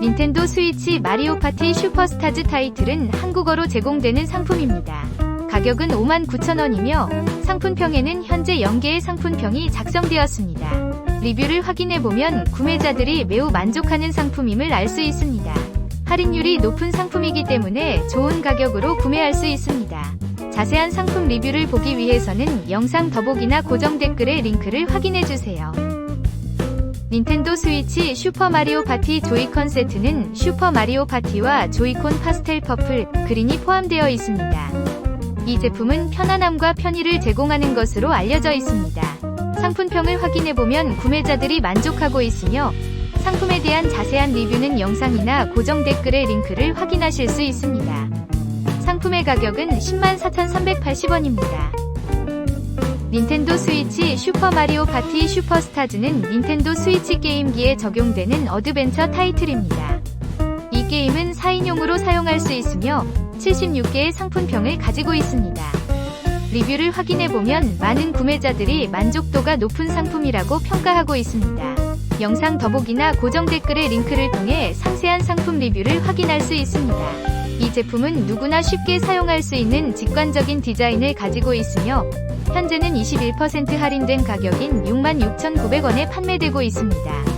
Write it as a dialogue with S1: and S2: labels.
S1: 닌텐도 스위치 마리오 파티 슈퍼스타즈 타이틀은 한국어로 제공되는 상품입니다. 가격은 59,000원이며 상품평에는 현재 0개의 상품평이 작성되었습니다. 리뷰를 확인해보면 구매자들이 매우 만족하는 상품임을 알 수 있습니다. 할인율이 높은 상품이기 때문에 좋은 가격으로 구매할 수 있습니다. 자세한 상품 리뷰를 보기 위해서는 영상 더보기나 고정 댓글의 링크를 확인해주세요. 닌텐도 스위치 슈퍼마리오 파티 조이콘 세트는 슈퍼마리오 파티와 조이콘 파스텔 퍼플, 그린이 포함되어 있습니다. 이 제품은 편안함과 편의를 제공하는 것으로 알려져 있습니다. 상품평을 확인해보면 구매자들이 만족하고 있으며 상품에 대한 자세한 리뷰는 영상이나 고정 댓글의 링크를 확인하실 수 있습니다. 상품의 가격은 104,380원입니다. 닌텐도 스위치 슈퍼마리오 파티 슈퍼스타즈는 닌텐도 스위치 게임기에 적용되는 어드벤처 타이틀입니다. 이 게임은 4인용으로 사용할 수 있으며 76개의 상품평을 가지고 있습니다. 리뷰를 확인해보면 많은 구매자들이 만족도가 높은 상품이라고 평가하고 있습니다. 영상 더보기나 고정 댓글의 링크를 통해 상세한 상품 리뷰를 확인할 수 있습니다. 이 제품은 누구나 쉽게 사용할 수 있는 직관적인 디자인을 가지고 있으며 현재는 21% 할인된 가격인 66,900원에 판매되고 있습니다.